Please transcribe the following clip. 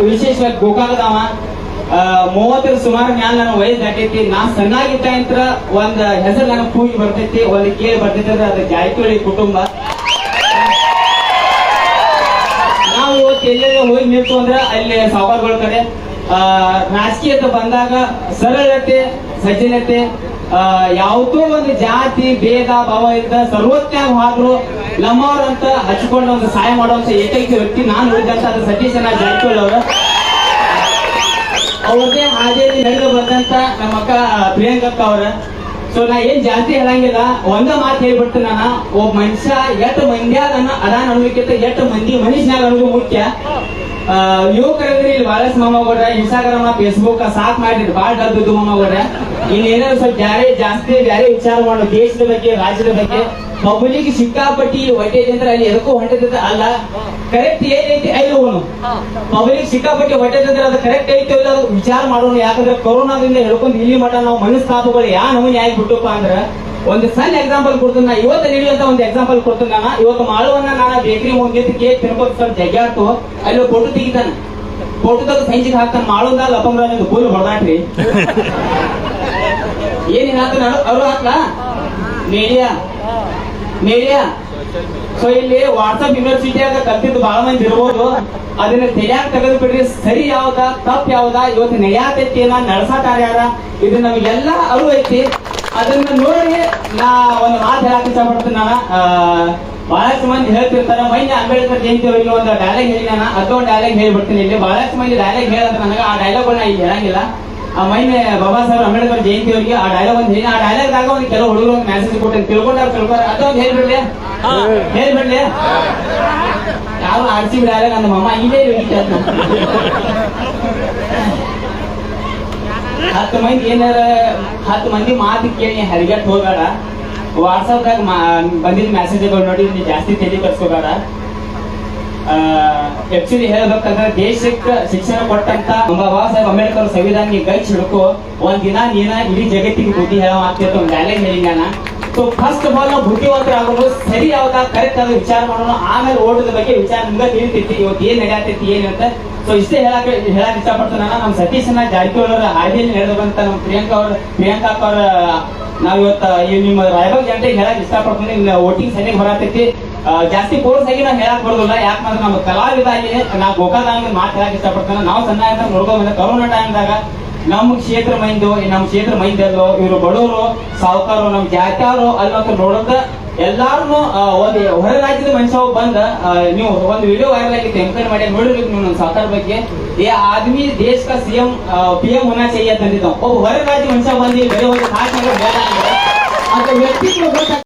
ವಿಶೇಷವಾಗಿ ಗೋಕಾಕದವ. ಮೂವತ್ತರ ಸುಮಾರು ಮ್ಯಾಲ ನನ್ನ ವಯಸ್ಸು ದಾಟೈತಿ. ನಾ ಸಣ್ಣಾಗಿದ್ದ ಅಂತ ಒಂದ್ ಹೆಸರು ನನಗೆ ಕೂಗಿ ಬರ್ತೈತಿ ಒಂದು ಕೇಳಿ ಬರ್ತೈತಿ ಅಂದ್ರೆ ಅದು ಜಾರಕಿಹೊಳಿ ಕುಟುಂಬ. ನಾವು ಇವತ್ತು ಎಲ್ಲೇ ಹೋಗಿ ನಿಂತು ಅಂದ್ರೆ ಅಲ್ಲಿ ಸಾವುಕಾರಗಳ ಕಡೆ. ಆ, ರಾಜಕೀಯತೆ ಬಂದಾಗ ಸರಳತೆ ಸಜ್ಜನತೆ ಯಾವುದೋ ಒಂದು ಜಾತಿ, ಭೇದ, ಭಾವ ಇದ್ದ ಸರ್ವಜ್ಞಾಗ ಹಾಗೂ ನಮ್ಮವ್ರಂತ ಹಚ್ಕೊಂಡು ಒಂದು ಸಹಾಯ ಮಾಡುವಂತ ಏಕೈಕ ವ್ಯಕ್ತಿ ನಾನು ಉಳಿದಂತ ಅದು ಸತೀಶನ ಜಾರಕಿಹೊಳಿ ಅವರು. ಅವ್ರದೇ ಹಾದಿಯಲ್ಲಿ ನಡೆದು ಬಂದಂತ ನಮ್ಮ ಅಕ್ಕ ಪ್ರಿಯಾಂಕಕ್ಕ ಅವ್ರ. ಸೊ ನಾ ಏನ್ ಜಾಸ್ತಿ ಹೇಳಂಗಿಲ್ಲ. ಒಂದ ಮಾತು ಹೇಳ್ಬಿಟ್ಟು ನಾನು. ಒಬ್ಬ ಮನುಷ್ಯ ಎಷ್ಟು ಮಂದ್ಯಾಗ ಅದಾನ ಅನ್ನೋದಕ್ಕಿಂತ ಎಷ್ಟು ಮಂದಿ ಮನುಷ್ಯನಾಗ ಅನ್ನೋದು ಮುಖ್ಯ. ಯುವಕರಂದ್ರೆ ಇಲ್ಲಿ ಬಹಳಷ್ಟು ಮೊಮ್ಮಗೌಡ್ರೆ ಇನ್ಸ್ಟಾಗ್ರಾಮ್ ಫೇಸ್ಬುಕ್ ಸಾಕ್ ಮಾಡಿದ್ರು. ಬಾಳ್ ಡಬ್ಬಿದ್ದು ಮೊಮ್ಮಗೌಡ್ರೆ ಇನ್ನೇನಾದ್ರು ಸ್ವಲ್ಪ ಬ್ಯಾರೆ ಜಾಸ್ತಿ ಬ್ಯಾರೆ ವಿಚಾರ ಮಾಡೋ ದೇಶದ ಬಗ್ಗೆ, ರಾಜ್ಯದ ಬಗ್ಗೆ. ಪಬ್ಲಿಕ್ ಸಿಕ್ಕಾಪಟ್ಟಿ ಹೊಟ್ಟೆ ಅಂದ್ರೆ ಅಲ್ಲಿ ಎದಕ್ಕೂ ಹೊಂಟದ ಅಲ್ಲ. ಕರೆಕ್ಟ್ ಏನೈತಿ? ಐದು ಹೋಗೋಣ. ಪಬ್ಲಿಕ್ ಸಿಕ್ಕಾಪಟ್ಟಿ ಹೊಟ್ಟೆದಂದ್ರೆ ಅದು ಕರೆಕ್ಟ್ ಐತೆ ಇಲ್ಲ ಅದು ವಿಚಾರ ಮಾಡೋಣ. ಯಾಕಂದ್ರೆ ಕೊರೋನಾದಿಂದ ಹೇಳ್ಕೊಂಡು ಇಲ್ಲಿ ಮಟ್ಟ ನಾವು ಮನಸ್ತಾಪಗಳು ಯಾ ನಮೂನಿ ಆಗಿಬಿಟ್ಟಪ್ಪ ಅಂದ್ರೆ ಒಂದು ಸಣ್ಣ ಎಕ್ಸಾಂಪಲ್ ಕೊಡ್ತೀನಿ ನಾ. ಇವತ್ತು ನಡೆಯುವಂತ ಒಂದು ಎಕ್ಸಾಂಪಲ್ ಕೊಡ್ತೀನಿ ನಾನು. ಇವತ್ತು ಮಾಳುವನ್ನ ನಾನು ಬೇಕರಿ ಹೋಗಿದ್ದು ಕೇಕ್ ತಿನ್ಬೋದು ಸ್ವಲ್ಪ ಜಗ್ಗಾಡ್ತು ಅಲ್ಲಿ ಫೋಟೋ ತೆಗಿತಾನೆ. ಫೋಟೋದಾಗ ಸಂಜಿಗೆ ಹಾಕ್ತಾನೆ. ಮಾಳುವಂದಾಗ ಲಪಂಗ್ರಾಜ್ ಕೂಲಿ ಹೊಡೆದಾಟ್ರಿ. ಏನ್ ನಾನು ಅವರು? ಹಾಕ್ಲಾ? ಮೇಡಿಯಾ ಮೇಡಿಯಾ ಸೊ ಇಲ್ಲಿ ವಾಟ್ಸ್ಆಪ್ ಯೂನಿವರ್ಸಿಟಿಯಾಗ ಕಲ್ತಿದ್ದು ಬಹಳ ಮಂದಿ ಇರ್ಬೋದು. ಅದನ್ನ ತೆಗ್ಯಾಕ ತೆಗೆದು ಬಿಡ್ರಿ. ಸರಿ ಯಾವ್ದ? ತಪ್ಪು ಯಾವ್ದ? ಇವತ್ತು ನಡೆಯಾತೈತಿ ನಾ ನಡ್ಸಾತಾರ ಯಾರ ಇದು ನಮಗೆಲ್ಲ ಅರಿವೈತಿ. ಐತಿ ಅದನ್ನ ನೋಡಿ ನಾ ಒಂದು ಮಾತು ಹೇಳಕ್ ಇಷ್ಟಪಡ್ತೀನಿ ನಾನು. ಬಹಳಷ್ಟು ಮಂದಿ ಹೇಳ್ತಿರ್ತಾರೆ ಮೈನ್ಯ ಅಂಬೇಡ್ಕರ್ ಜಯಂತಿ ಅವರಿಗೆ ಒಂದು ಡೈಲಾಗ್ ಹೇಳಿ ನಾನು ಅದೊಂದು ಡೈಲಾಗ್ ಹೇಳ್ಬಿಡ್ತೀನಿ ಇಲ್ಲಿ. ಬಹಳಷ್ಟು ಮಂದಿ ಡೈಲಾಗ್ ಹೇಳಂತ ನನಗೆ ಆ ಡೈಲಾಗ್ ನಾ ಈಗ ಹೇಳಂಗಿಲ್ಲ. ಆ ಮೈನೇ ಬಾಬಾ ಸಾಹೇಬ್ ಅಂಬೇಡ್ಕರ್ ಜಯಂತಿ ಅವರಿಗೆ ಆ ಡೈಲಾಗ್ ಒಂದು ಹೇಳಿ ಆ ಡೈಲಾಗ್ ದಾಗ ಒಂದು ಕೆಲವು ಹುಡುಗರು ಒಂದು ಮೆಸೇಜ್ ಕೊಟ್ಟು ತಿಳ್ಕೊಂಡಾರ ತಿಳ್ಕೊಂಡ್ರೆ ಅದೊಂದು ಹೇಳ್ಬಿಡ್ಲಿ. ಹೇಳ್ಬಿಡ್ಲಿ. ಯಾವ ಆರ್ ಸಿ ಡೈಲಾಗ್ ಮಮ್ಮ ಇಲ್ಲೇ ಹತ್ತು ಮಂದಿ ಏನಾರ ಹತ್ತು ಮಂದಿ ಮಾತು ಕೇಳಿ ಹರಿಗಟ್ ಹೋಗಬೇಡ. ವಾಟ್ಸಪ್ದಾಗ ಬಂದಿದ್ದ ಮೆಸೇಜ್ಗಳು ನೋಡಿ ನೀವು ಜಾಸ್ತಿ ತಲೆ ಕರ್ಸ್ಕೋಬೇಡ ಆಕ್ಚುಲಿ ಹೇಳ್ಬೇಕಂದ್ರೆ ದೇಶಕ್ಕೆ ಶಿಕ್ಷಣ ಕೊಟ್ಟಂತ ಬಾಬಾ ಸಾಹೇಬ್ ಅಂಬೇಡ್ಕರ್ ಸಂವಿಧಾನ ಗೈ ಹಿಡ್ಕೊ, ಒಂದ್ ದಿನ ನೀನ ಇಡೀ ಜಗತ್ತಿಗೆ ಬುದ್ಧಿ ಹೇಳೋ ಆಗ್ತಿತ್ತು ಒಂದು ಡೈಲಾಗ್ ಹೇಳಿ ನಾನು. ಸೊ ಫಸ್ಟ್ ಆಫ್ ಆಲ್ ನಾವು ಬುದ್ಧಿವಂತರಾಗೋದು ಸರಿ ಯಾವ್ದ ಕರೆಕ್ಟ್ ಆದ ವಿಚಾರ ಮಾಡೋಣ. ಆಮೇಲೆ ಓಟದ ಬಗ್ಗೆ ವಿಚಾರ ನಿಮ್ಗೆ ತಿಳಿತೈತಿ ಇವತ್ತು ಏನ್ ನಡೆಯತೈತಿ ಏನಂತ ಸೊ ಇಷ್ಟೇ ಹೇಳಕ್ ಹೇಳಕ್ ಇಷ್ಟಪಡ್ತಾನ ನಮ್ ನಮ್ಮ ಸತೀಶನ ಜಾರಕಿಹೊಳಿ ಅವರ ಹಾದಿಯಲ್ಲಿ ನಡೆದು ಬಂತ ನಮ್ಮ ಪ್ರಿಯಾಂಕಾ ಅವ್ರ ಪ್ರಿಯಾಂಕಾ ಅವ್ರ ನಾವ್ ಇವತ್ತ ನಿಮ್ಮ ರಾಯಬಾಗ್ ಜನತೆಗೆ ಹೇಳಕ್ ಇಷ್ಟಪಡ್ತೀನಿ. ನಿಮ್ಮ ವೋಟಿಂಗ್ ಸರಿಯಾಗಿ ಬರತೈತಿ ಜಾಸ್ತಿ ಫೋರ್ಸ್ ಆಗಿ ನಾವು ಹೇಳಕ್ ಬರೋದಿಲ್ಲ. ಯಾಕಂದ್ರೆ ನಮ್ಮ ಕಲಾವಿದ ಆಗಿ ನಾವು ಗೋಕಾದಾಗ ಮಾತು ಹೇಳಕ್ ಇಷ್ಟಪಡ್ತಾನೆ. ನಾವು ಸಣ್ಣ ಅಂತ ನೋಡ್ಕೊಂಡ್ ಕರೋನಾ ಟೈಮ್ದಾಗ ನಮ್ಮ ಕ್ಷೇತ್ರ ಮೈಂದು ನಮ್ಮ ಕ್ಷೇತ್ರ ಮೈಂದಲ್ಲೋ, ಇವರು ಬಡವರು ಸಾವುಕಾರು ನಮ್ಮ ಅಲ್ಲಿ ಅನ್ನೋದು ನೋಡೋದ ಎಲ್ಲಾರು ಒಂದು ಹೊರ ರಾಜ್ಯದ ಮನುಷ್ಯ ಒಬ್ಬ ಬಂದ ಆ, ನೀವು ಒಂದು ವಿಡಿಯೋ ವೈರಲ್ ಆಗಿತ್ತು ಎಂಕರ್ ಮಾಡಿ ನೋಡಿರ್ಬೇಕು ನೀವು ನಮ್ಮ ಸಾವುಕಾರ ಬಗ್ಗೆ ये आदमी देश का सीएम पीएम होना चाहिए ತಂದಿದ್ದ ಒಬ್ಬ ಹೊರ ರಾಜ್ಯ ಮನುಷ್ಯ ಬಂದು ಬೇರೆ ಒಂದು ಕಾಶ್ಮೀರ ಬೇಡ ಅಂದ್ರೆ ಅಂತ ವ್ಯಕ್ತಿತ್ವ ಗೊತ್ತಾಗ್ತದೆ